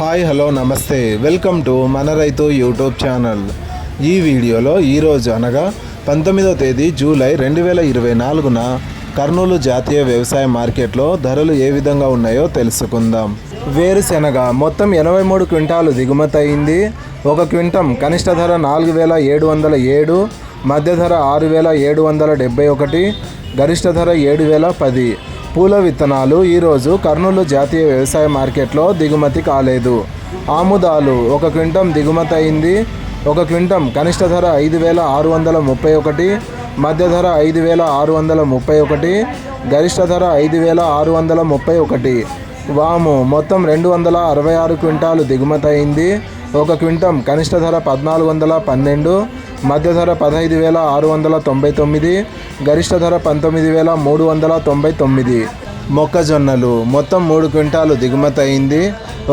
Hi hello namaste. Welcome to మన రైతు YouTube channel. ఈ వీడియోలో ఈరోజు అనగా పంతొమ్మిదో తేదీ జూలై రెండు వేల ఇరవై నాలుగున కర్నూలు జాతీయ వ్యవసాయ మార్కెట్లో ధరలు ఏ విధంగా ఉన్నాయో తెలుసుకుందాం. వేరుశెనగ మొత్తం ఎనభై మూడు క్వింటాలు దిగుమతి అయింది. ఒక క్వింటం కనిష్ట ధర నాలుగు వేల ఏడు వందల ఏడు మధ్య ధర ఆరు వేల ఏడు వందల డెబ్బై ఒకటి గరిష్ట ధర ఏడు వేల పది. పూల విత్తనాలు ఈరోజు కర్నూలు జాతీయ వ్యవసాయ మార్కెట్లో దిగుమతి కాలేదు. ఆముదాలు ఒక క్వింటం దిగుమతి అయింది. ఒక క్వింటం కనిష్ట ధర ఐదు వేల ఆరు వందల ముప్పై ఒకటి మధ్య ధర ఐదు వేల ఆరు వందల ముప్పై ఒకటి గరిష్ట ధర ఐదు వేల ఆరు వందల ముప్పై ఒకటి. వాము మొత్తం రెండు వందల అరవై ఆరు క్వింటాలు దిగుమతి అయింది. ఒక క్వింటం కనిష్ట ధర పద్నాలుగు వందల పన్నెండు మధ్య ధర పదహైదు వేల ఆరు వందల తొంభై తొమ్మిది గరిష్ట ధర పంతొమ్మిది వేల మూడు వందల తొంభై తొమ్మిది. మొక్కజొన్నలు మొత్తం మూడు క్వింటాలు దిగుమతి అయింది.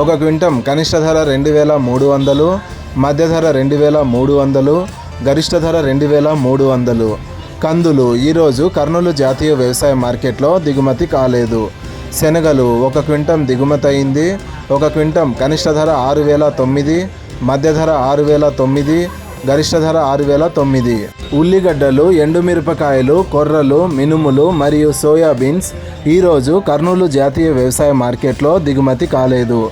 ఒక క్వింటం కనిష్ట ధర రెండు వేల మూడు వందలు మధ్య ధర రెండు వేల మూడు వందలు గరిష్ట ధర రెండు వేల మూడు వందలు. కందులు ఈరోజు కర్నూలు జాతీయ వ్యవసాయ మార్కెట్లో దిగుమతి కాలేదు. శనగలు ఒక క్వింటం దిగుమతి అయింది ఒక క్వింటం కనిష్ట ధర ఆరు వేల తొమ్మిది మధ్య ధర ఆరు వేల తొమ్మిది గరిష్ట ధర ఆరు వేల తొమ్మిది. ఉల్లిగడ్డలు ఎండుమిరపకాయలు కొర్రలు మినుములు మరియు సోయాబీన్స్ ఈరోజు కర్నూలు జాతీయ వ్యవసాయ మార్కెట్లో దిగుమతి కాలేదు.